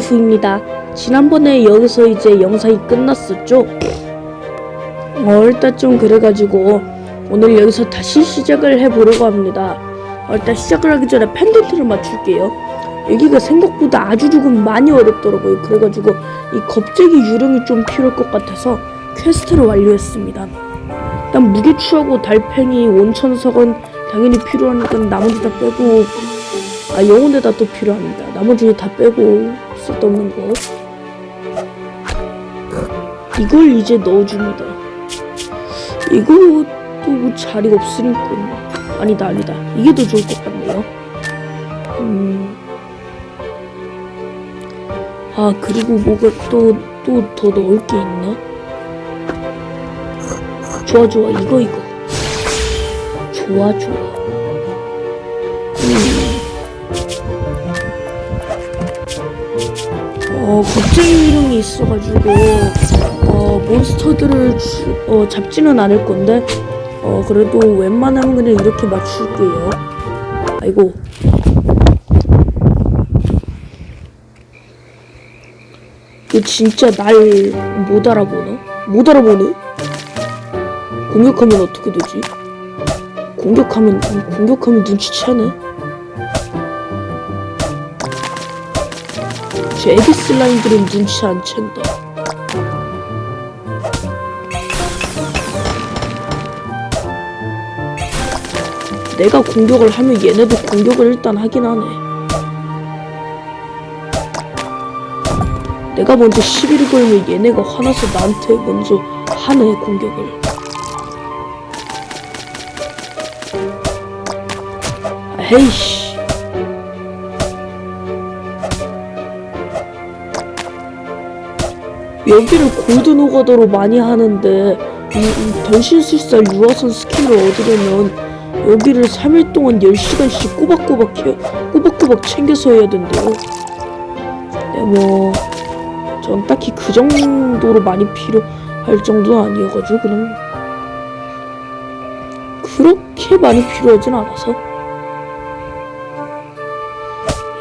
지후입니다. 지난번에 여기서 이제 영상이 끝났었죠? 어, 일단 좀 그래가지고 오늘 여기서 다시 시작을 해보려고 합니다. 어, 일단 시작을 하기 전에 펜던트를 맞출게요. 여기가 생각보다 아주 조금 많이 어렵더라고요. 그래가지고 이 겁재기 유령이 좀 필요할 것 같아서 퀘스트를 완료했습니다. 일단 무게추하고 달팽이, 온천석은 당연히 필요하니까 나머지 다 빼고 아 영혼에다 또 필요합니다. 나머지 다 빼고 쓸데없는 거 이걸 이제 넣어줍니다. 이거 또뭐 자리가 없으니까 아니다 아니다 이게 더 좋을 것 같네요. 음. 아 그리고 뭐가 또 또 더 넣을 게 있나? 좋아 좋아 이거 이거 좋아 좋아. 어, 겁쟁이 유령이 있어가지고, 어, 몬스터들을 주, 어, 잡지는 않을 건데, 어, 그래도 웬만하면 그냥 이렇게 맞출게요. 아이고. 이거 진짜 날 못 알아보나? 못 알아보네? 공격하면 어떻게 되지? 공격하면, 공격하면 눈치채네? 제 애기 슬라임들은 눈치 안 챈다. 내가 공격을 하면 얘네도 공격을 일단 하긴 하네. 내가 먼저 시비를 걸면 얘네가 화나서 나한테 먼저 하네 공격을. 아, 헤이씨. 여기를 골드 노가다로 많이 하는데 이, 이 던신술사 유아선 스킬을 얻으려면 여기를 3일 동안 10시간씩 꼬박꼬박 해, 꼬박꼬박 챙겨서 해야 된대요. 네, 뭐, 전 딱히 그 정도로 많이 필요할 정도는 아니어가지고 그냥 그렇게 많이 필요하진 않아서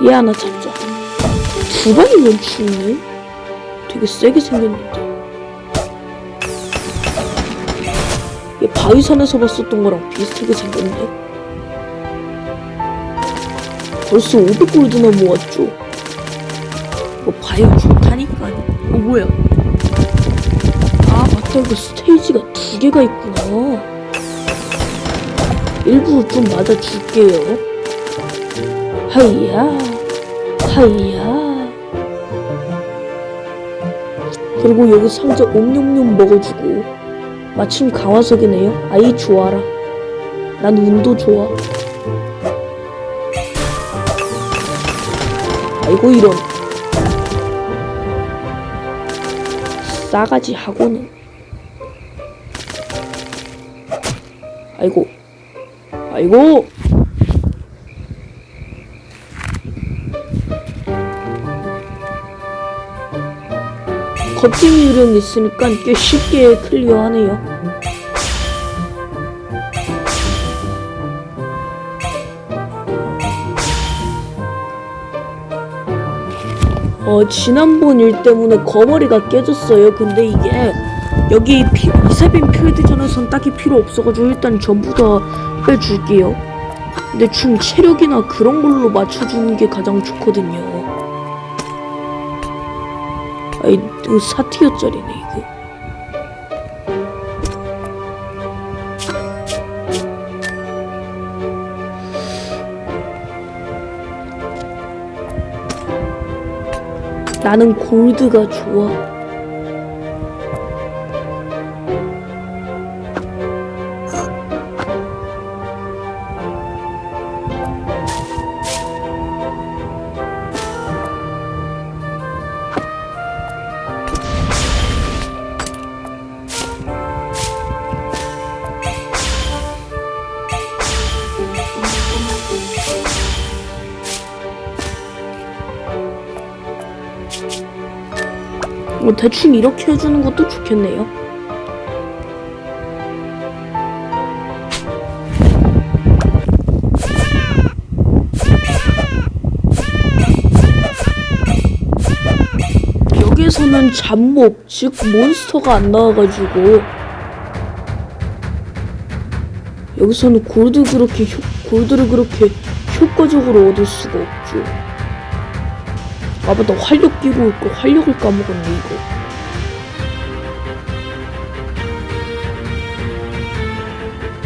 얘 하나 잡자. 두 방이면 죽네. 되게 세게 생겼는데. 얘 바위산에서 봤었던 거랑 비슷하게 생겼네. 벌써 500골드나 모았죠? 뭐 바이오 좋다니까. 어 뭐야? 아 맞다 이거 스테이지가 두 개가 있구나. 일부러 좀 맞아줄게요. 하이야, 하이야. 그리고 여기 상자 옴뇸뇸 먹어주고. 마침 강화석이네요. 아이 좋아라. 난 운도 좋아. 아이고 이런. 싸가지 하고는. 아이고. 아이고 겁쟁이 유령 있으니까 꽤 쉽게 클리어하네요. 어, 지난번 일 때문에 거머리가 깨졌어요. 근데 이게 여기 피, 이세빈 필드전에선 딱히 필요 없어가지고 일단 전부 다 빼줄게요. 근데 좀 체력이나 그런 걸로 맞춰주는 게 가장 좋거든요. 아이 이거 4티어짜리네 이거. 나는 골드가 좋아 뭐 대충 이렇게 해주는 것도 좋겠네요. 여기서는 잡목, 즉 몬스터가 안 나와가지고. 여기서는 골드 그렇게 효, 골드를 그렇게 효과적으로 얻을 수가 없죠. 아 맞다 활력 끼고 있고 활력을 까먹었네 이거.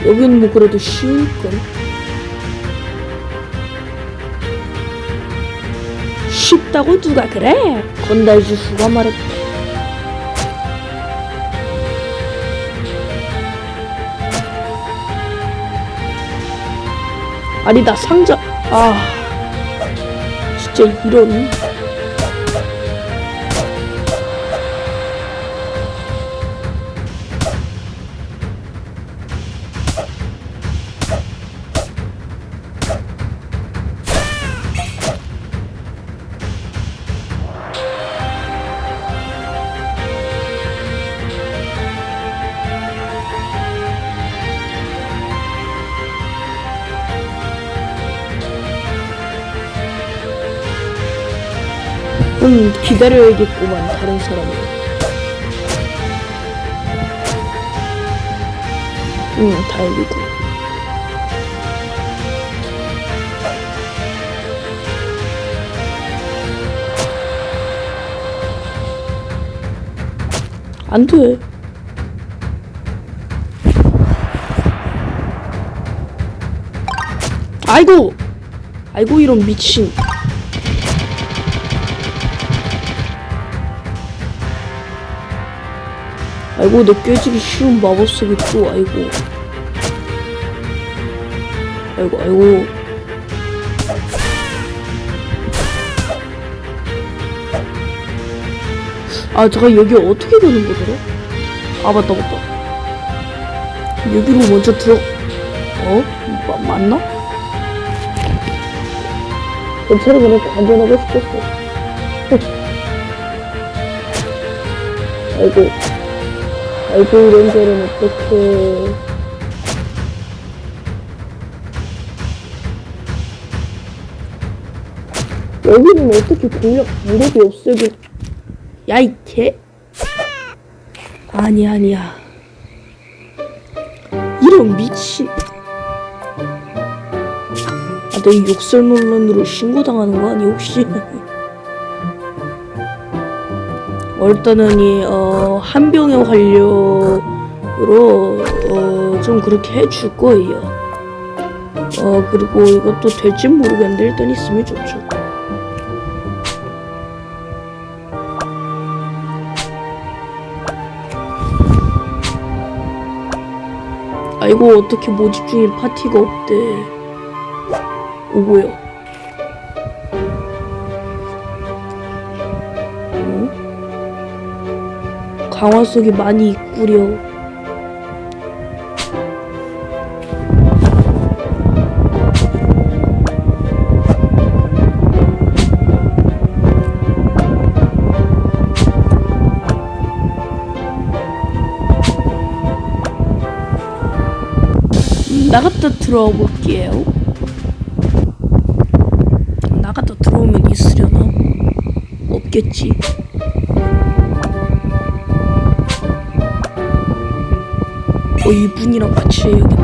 여기는 뭐 그래도 쉬우니까. 쉽다고 누가 그래? 건달지 수가 말했다. 아니 나 상자 아 진짜 이런 음 기다려야겠구만 다른 사람을. 응 다행이고 안 돼. 아이고! 아이고 이런 미친 아이고 내 깨지기 쉬운 마법 속이 또 아이고 아이고 아이고 아 잠깐 여기 어떻게 되는 거더라? 아 맞다 맞다 여기로 먼저 들어 어? 마, 맞나? 괜찮아 그냥 관전하고 싶었어 아이고 이런 데는 어떡해. 여기는 어떻게 공략 무력이 없애고. 야이 개? 아니 아니야. 이런 미친. 아, 내 욕설 논란으로 신고당하는 거 아니 혹시 일단은 이, 어, 한 병의 활력으로, 어, 좀 그렇게 해줄 거예요. 어, 그리고 이것도 될진 모르겠는데 일단 있으면 좋죠. 아이고, 어떻게 모집 중인 파티가 없대. 오고요. 강화 속이 많이 있구려. 나갔다 들어와 볼게요. 나갔다 들어오면 있으려나? 없겠지. 이분이랑 같이 해야겠다.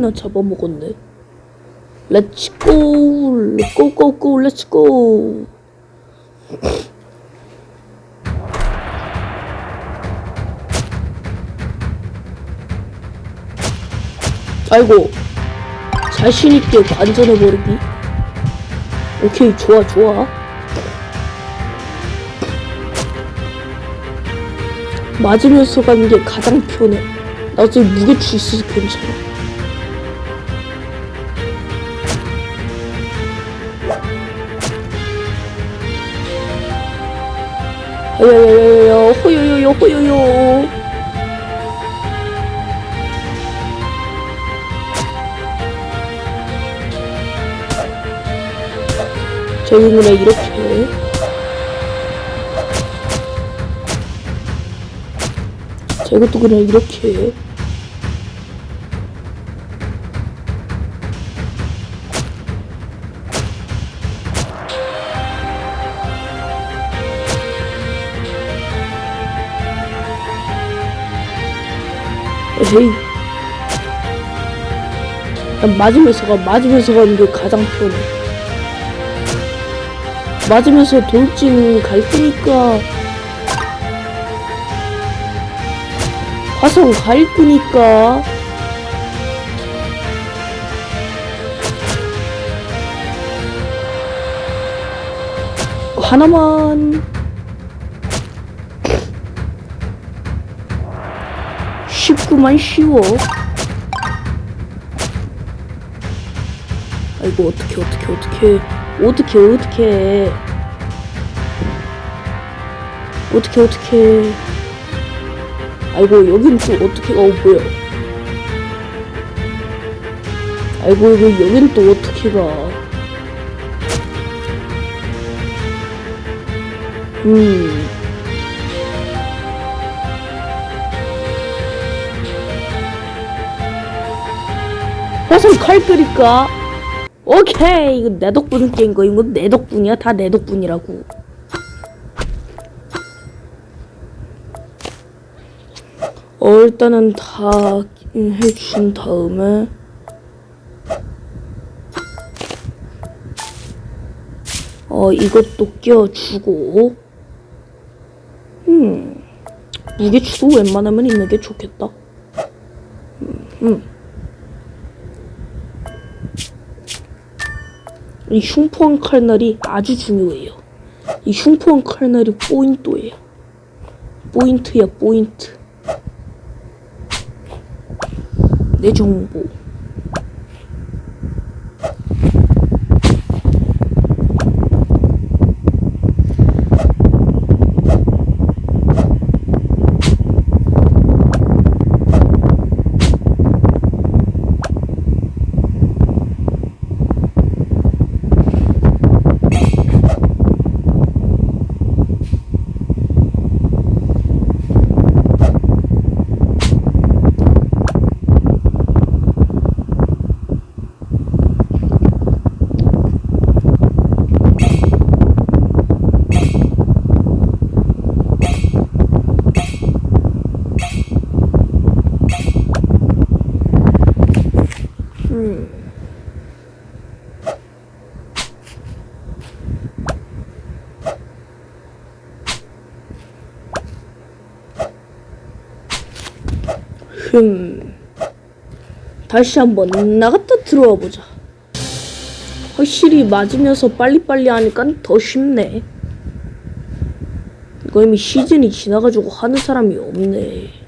9분이나 잡아먹었네. 렛츠 고! 고고고 렛츠 고! 아이고 자신있게 관전해버리기 오케이 좋아 좋아 맞으면서 가는 게 가장 편해 나중에 무게추 있어서 괜찮아 야야야야야 호요요요 호요요. 저희 눈에 이렇게. 자 이것도 그냥 이렇게 에헤이. 그냥 맞으면서 가 맞으면서 가는 게 가장 편해. 맞으면서 돌진 갈 거니까 화성 갈 거니까 하나만 쉽구만 쉬워 아이고 어떻게 어떻게 어떻게 어떻게 어떻게 어떻게 어떻게 아이고 여긴 또 어떻게 가 어, 뭐야. 아이고 이거 여긴 또 어떻게 가. 음. 화성 칼 끓일까? 오케이 이거 내 덕분에 깬 거 이거 내 덕분이야. 다 내 덕분이라고. 어 일단은 다 해준 다음에. 어 이것도 끼워주고. 음 무게추도 웬만하면 있는 게 좋겠다. 음, 음. 이 흉포한 칼날이 아주 중요해요. 이 흉포한 칼날이 포인트예요. 포인트야 포인트. 내 정보. 흠. 다시 한번 나갔다 들어와 보자. 확실히 맞으면서 빨리빨리 하니까 더 쉽네. 이거 이미 시즌이 지나가지고 하는 사람이 없네.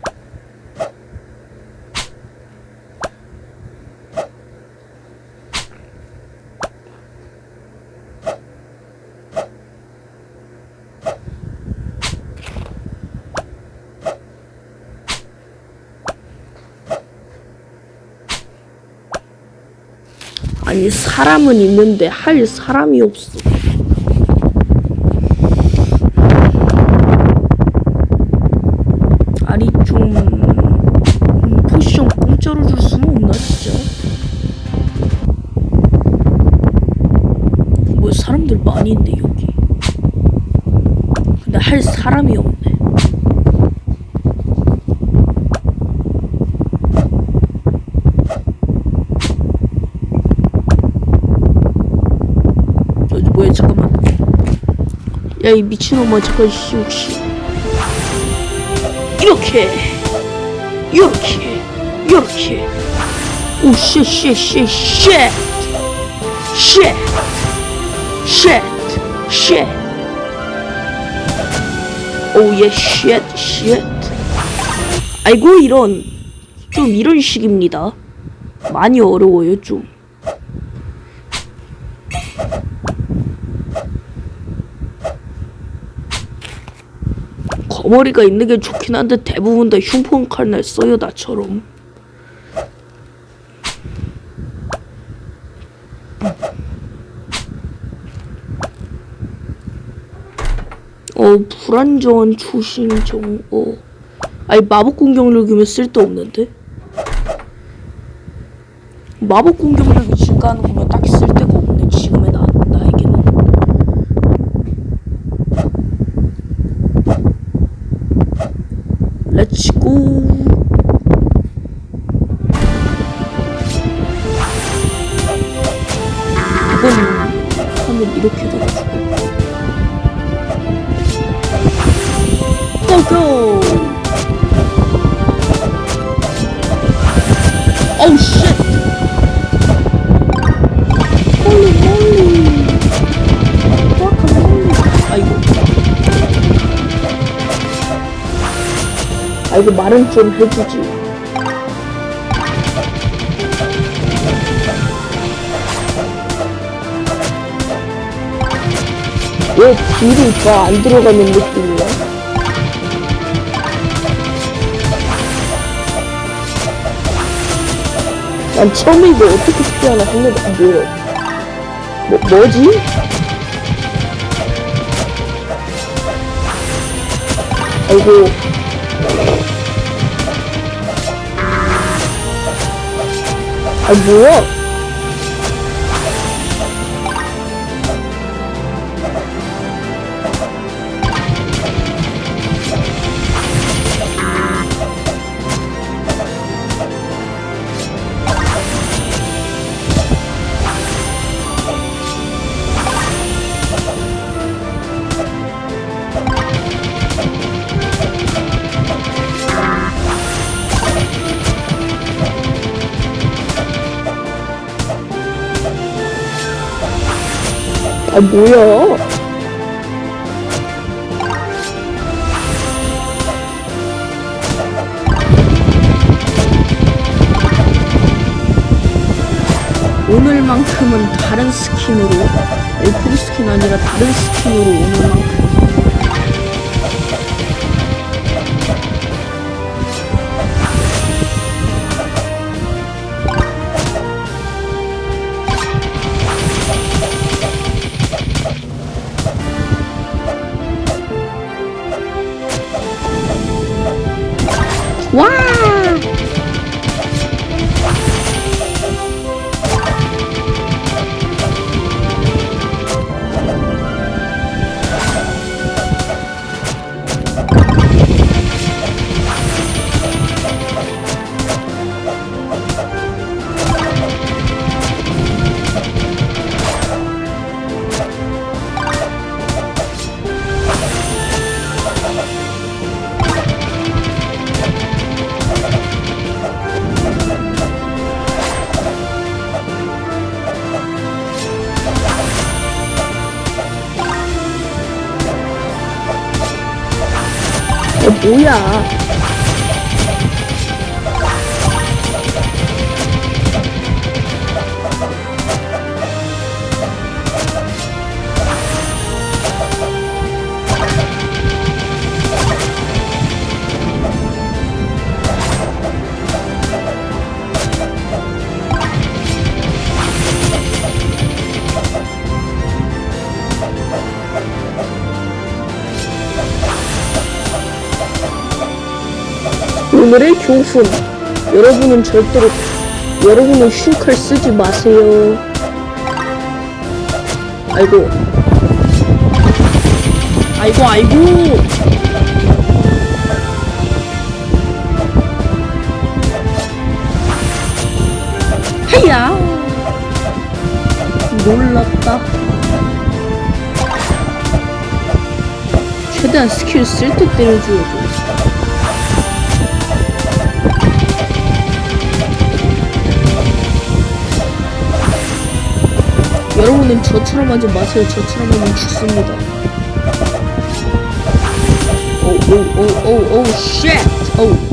아니 사람은 있는데 할 사람이 없어. 아니 좀 음, 포션 공짜로 줄 수는 없나 진짜? 뭐 사람들 많이 있네 여기. 근데 할 사람이 없네. 저기 뭐야 잠깐만 야 이 미친놈아 잠깐 씨 혹시 이렇게 이렇게 이렇게 오쉣쉣쉣쉣 쉣! 쉣! 쉣! 오예 쉣! 쉣! 아이고 이런 좀 이런 식입니다 많이 어려워요 좀 거머리가 있는 게 좋긴 한데 대부분 다 흉포한 칼날 써요 나처럼. 어 불안정한 초신 정어. 아니 마법 공격력이면 쓸데없는데? 마법 공격력이 증가하는 거면 딱 아이고 말은 좀 해주지 왜 뒤로 더안 들어가는 느낌이야? 난 처음에 이거 어떻게 피하나 했는데 뭐야? 뭐 뭐지? 아이고 아뭐 아 뭐야? 오늘만큼은 다른 스킨으로 엘프 스킨 아니라 다른 스킨으로 오늘만큼 오늘의 교훈. 여러분은 절대로 여러분은 흉칼 쓰지 마세요. 아이고. 아이고 아이고. 헤야. 놀랐다. 최대한 스킬 쓸 때 때려줘야 돼. 여러분은 저처럼 하지 마세요. 저처럼 하면 죽습니다. 오오오오오 쉣! 오.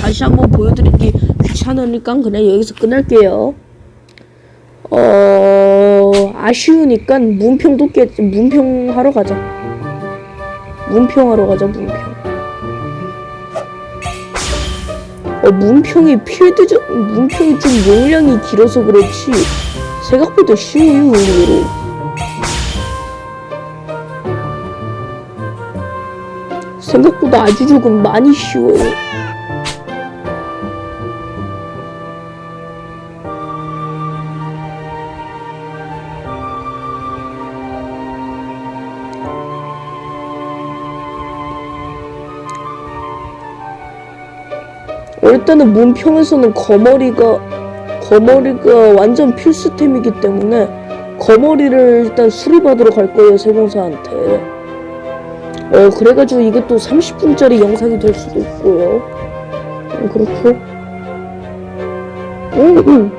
다시 한번 보여드리기 귀찮으니까 그냥 여기서 끝낼게요. 어 아쉬우니까 문평도 깨 문평 하러 가자. 문평 하러 가자 문평. 어 문평이 필드 문평이 좀 용량이 길어서 그렇지 생각보다 쉬워요 의외로. 생각보다 아주 조금 많이 쉬워요. 일단은 문평에서는 거머리가 거머리가 완전 필수템이기 때문에 거머리를 일단 수리받으러 갈 거예요 세공사한테. 어 그래가지고 이게 또 30분짜리 영상이 될 수도 있고요. 음, 그렇고. 음, 음. 음,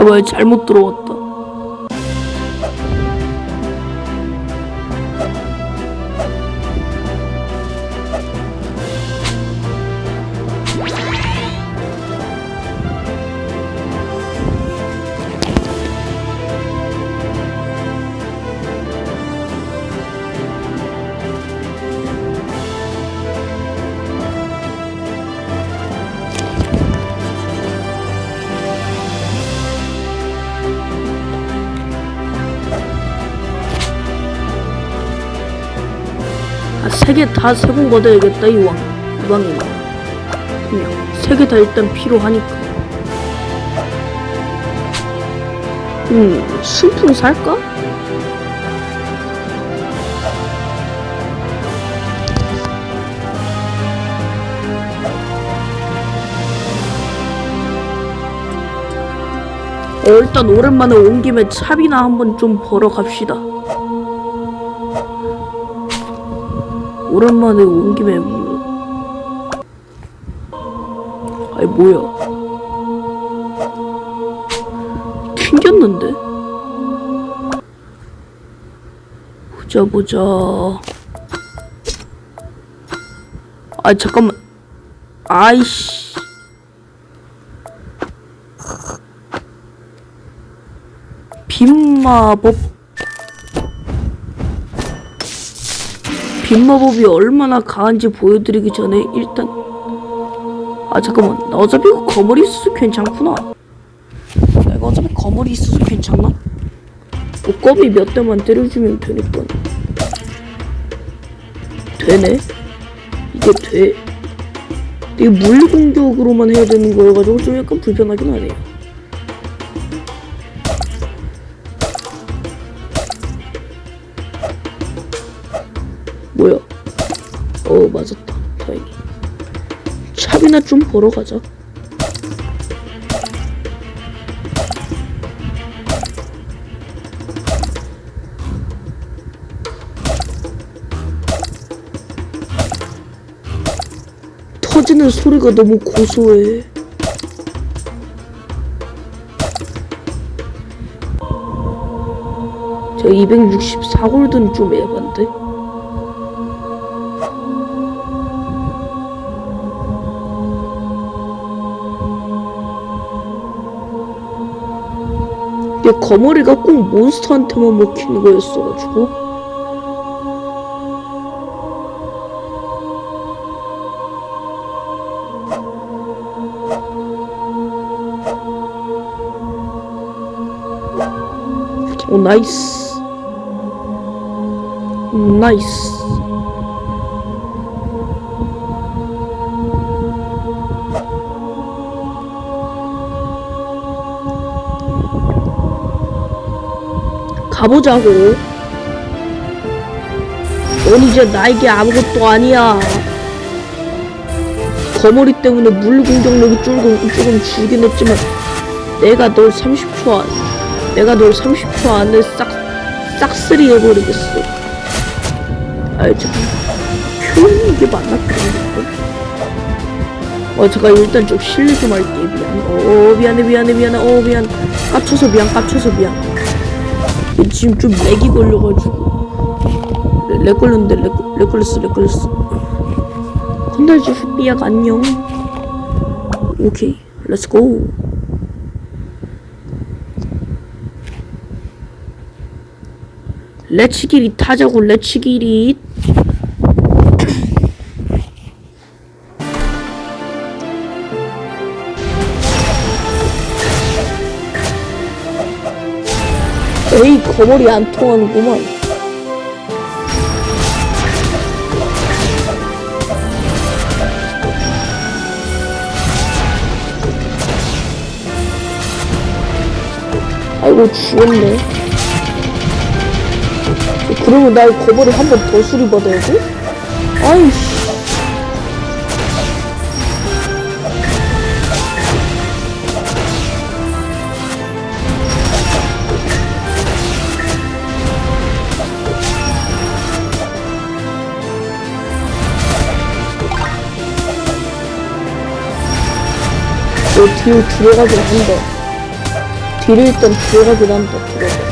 아 뭐야 잘못 들어왔다. 다 세번 걷어야겠다 이왕 이왕이면 그냥 세 개 다 일단 필요하니까 음 순풍 살까? 어, 일단 오랜만에 온 김에 차비나 한번 좀 벌어 갑시다. 오랜만에 온 김에. 뭐... 아니 뭐야? 튕겼는데? 보자 보자. 아 잠깐만. 아이씨. 빈마법 빈마법이 얼마나 강한지 보여드리기 전에 일단 아 잠깐만. 나 어차피 거머리 있어서 괜찮구나. 내가 어차피 거머리 있어서 괜찮나? 뭐 껌이 몇 대만 때려주면 되니까 되네. 이게 돼. 이게 물리공격으로만 해야 되는 거여가지고 좀 약간 불편하긴 하네요 차비나 좀 보러 가자 터지는 소리가 너무 고소해 저 264골드는 좀 에반데? 내 거머리가 꼭 몬스터한테만 먹히는 거였어가지고. 오 나이스. 음, 나이스. 가보자고. 넌 이제 나에게 아무것도 아니야. 거머리 때문에 물 공격력이 조금, 조금 줄긴 했지만 내가 널 30초 안 내가 널 30초 안에 싹 싹쓸이 해버리겠어. 아이 잠깐 표현이 이게 맞나 그런 어 잠깐 일단 좀 실례 좀 할게. 미안. 어 미안해 미안해 미안해. 어 미안. 깝쳐서 미안 깝쳐서 미안 지금 좀 렉이 걸려가지고. 렉, 렉 걸렸는데 렉, 렉 걸렸어 렉 걸렸어. 컨달지 휘삐약 안녕. 오케이 렛츠고 레츠기리 타자고 레츠기리 거머리 안 통하는구만. 아이고 죽었네. 그러면 나 거머리 한번 더 수리받아야 돼? 아이씨 너 뒤로 들어가긴 한다 뒤를 일단 들어가긴 한다 들어가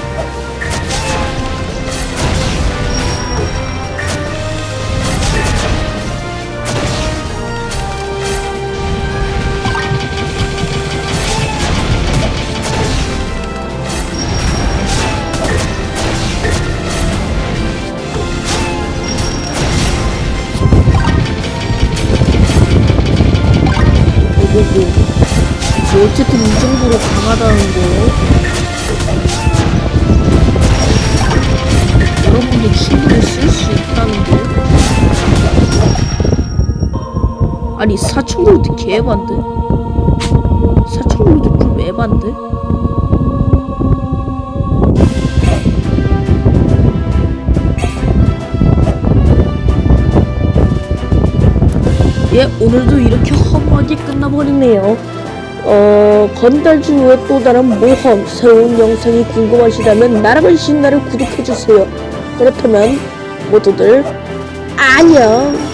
어쨌든 이 정도로 강하다는 거. 여러분도 충분히 쓸 수 있다는 거. 아니 사천골드 개반데? 사천골드 좀 에반데? 예, 오늘도 이렇게 허무하게 끝나버리네요. 어, 건달주 외또 다른 모험, 새로운 영상이 궁금하시다면 나라만 신나를 구독해주세요. 그렇다면 모두들 안녕!